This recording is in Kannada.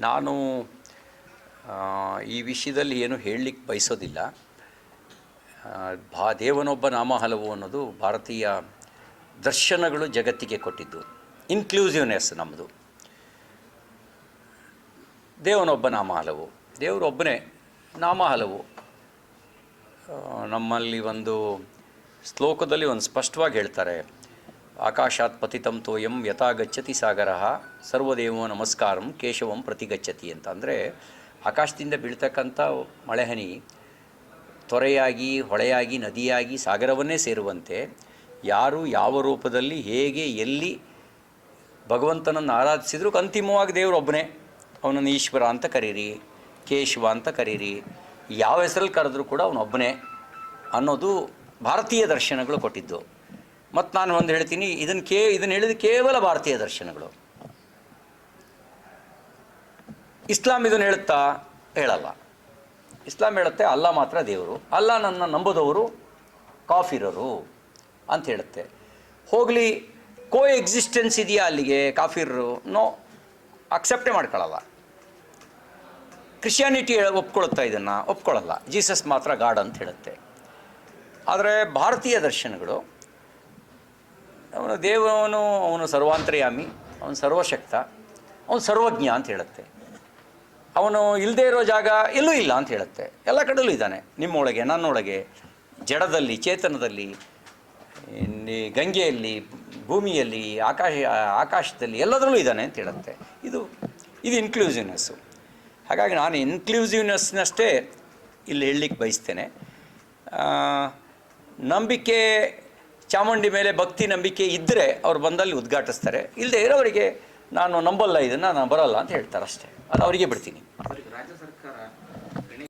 ನಾನು ಈ ವಿಷಯದಲ್ಲಿ ಏನು ಹೇಳಲಿಕ್ಕೆ ಬಯಸೋದಿಲ್ಲ. ಭಾ ದೇವನೊಬ್ಬ ನಾಮ ಹಲವು ಅನ್ನೋದು ಭಾರತೀಯ ದರ್ಶನಗಳು ಜಗತ್ತಿಗೆ ಕೊಟ್ಟಿದ್ದು. ಇನ್ಕ್ಲೂಸಿವ್ನೆಸ್ ನಮ್ಮದು ದೇವನೊಬ್ಬ ನಾಮ ಹಲವು. ದೇವರೊಬ್ಬನೇ ನಾಮ ಹಲವು. ನಮ್ಮಲ್ಲಿ ಒಂದು ಶ್ಲೋಕದಲ್ಲಿ ಒಂದು ಸ್ಪಷ್ಟವಾಗಿ ಹೇಳ್ತಾರೆ. ಆಕಾಶಾತ್ ಪತಿತಂ ತೋಯಂ ಯಥಾ ಗಚ್ಚತಿ ಸಾಗರ. ಸರ್ವದೇವೋ ನಮಸ್ಕಾರಂ ಕೇಶವಂ ಪ್ರತಿಗಚ್ಚತಿ ಅಂತ. ಅಂದರೆ ಆಕಾಶದಿಂದ ಬೀಳ್ತಕ್ಕಂಥ ಮಳೆಹನಿ ತೊರೆಯಾಗಿ, ಹೊಳೆಯಾಗಿ, ನದಿಯಾಗಿ, ಸಾಗರವನ್ನೇ ಸೇರುವಂತೆ ಯಾರು ಯಾವ ರೂಪದಲ್ಲಿ, ಹೇಗೆ, ಎಲ್ಲಿ ಭಗವಂತನನ್ನು ಆರಾಧಿಸಿದ್ರು ಅಂತಿಮವಾಗಿ ದೇವರೊಬ್ಬನೇ ಅವನನ್ನು ಈಶ್ವರ ಅಂತ ಕರೀರಿ, ಕೇಶವ ಅಂತ ಕರೀರಿ, ಯಾವ ಹೆಸರಲ್ಲಿ ಕರೆದ್ರೂ ಕೂಡ ಅವನೊಬ್ಬನೇ ಅನ್ನೋದು ಭಾರತೀಯ ದರ್ಶನಗಳು ಕೊಟ್ಟಿದ್ದು. ಮತ್ತು ನಾನು ಒಂದು ಹೇಳ್ತೀನಿ ಇದನ್ನು ಕೇ ಇದನ್ನು ಹೇಳಿದ ಕೇವಲ ಭಾರತೀಯ ದರ್ಶನಗಳು. ಇಸ್ಲಾಂ ಇದನ್ನು ಹೇಳುತ್ತಾ? ಹೇಳಲ್ಲ. ಇಸ್ಲಾಂ ಹೇಳುತ್ತೆ, ಅಲ್ಲ ಮಾತ್ರ ದೇವರು. ಅಲ್ಲ ನನ್ನ ನಂಬುದವರು ಕಾಫಿರರು ಅಂತ ಹೇಳುತ್ತೆ. ಹೋಗಲಿ ಕೋ ಎಕ್ಸಿಸ್ಟೆನ್ಸ್ ಇದೆಯಾ ಅಲ್ಲಿಗೆ ಕಾಫಿರರು? ನೋ ಅಕ್ಸೆಪ್ಟೇ ಮಾಡ್ಕೊಳ್ಳಲ್ಲ ಕ್ರಿಶ್ಚಿಯಾನಿಟಿ ಒಪ್ಕೊಳುತ್ತಾ ಇದನ್ನು? ಒಪ್ಕೊಳ್ಳಲ್ಲ ಜೀಸಸ್ ಮಾತ್ರ ಗಾಡ್ ಅಂತ ಹೇಳುತ್ತೆ. ಆದರೆ ಭಾರತೀಯ ದರ್ಶನಗಳು ಅವನು ದೇವನು, ಅವನು ಸರ್ವಾಂತರ್ಯಾಮಿ, ಅವನು ಸರ್ವಶಕ್ತ, ಅವನು ಸರ್ವಜ್ಞ ಅಂತ ಹೇಳುತ್ತೆ. ಅವನು ಇಲ್ಲದೇ ಇರೋ ಜಾಗ ಎಲ್ಲೂ ಇಲ್ಲ ಅಂತ ಹೇಳುತ್ತೆ. ಎಲ್ಲ ಕಡೆಯಲ್ಲೂ ಇದ್ದಾನೆ. ನಿಮ್ಮೊಳಗೆ, ನನ್ನೊಳಗೆ, ಜಡದಲ್ಲಿ, ಚೇತನದಲ್ಲಿ ಗಂಗೆಯಲ್ಲಿ, ಭೂಮಿಯಲ್ಲಿ, ಆಕಾಶ, ಆಕಾಶದಲ್ಲಿ ಎಲ್ಲದರಲ್ಲೂ ಇದ್ದಾನೆ ಅಂತ ಹೇಳುತ್ತೆ. ಇದು ಇದು ಇನ್ಕ್ಲೂಸಿವ್ನೆಸ್ಸು ಹಾಗಾಗಿ ನಾನು ಇನ್ಕ್ಲೂಸಿವ್ನೆಸ್ನಷ್ಟೇ ಇಲ್ಲಿ ಹೇಳಲಿಕ್ಕೆ ಬಯಸ್ತೇನೆ. ನಂಬಿಕೆ ಚಾಮುಂಡಿ ಮೇಲೆ ಭಕ್ತಿ ನಂಬಿಕೆ ಇದ್ದರೆ ಅವ್ರು ಬಂದಲ್ಲಿ ಉದ್ಘಾಟಿಸ್ತಾರೆ. ಇಲ್ಲದೆ ಇರೋವರಿಗೆ ನಾನು ನಂಬಲ್ಲ, ಇದನ್ನು ನಾನು ಬರಲ್ಲ ಅಂತ ಹೇಳ್ತಾರೆ ಅಷ್ಟೇ. ಅದು ಅವರಿಗೆ ಬಿಡ್ತೀನಿ. ರಾಜ್ಯ ಸರ್ಕಾರ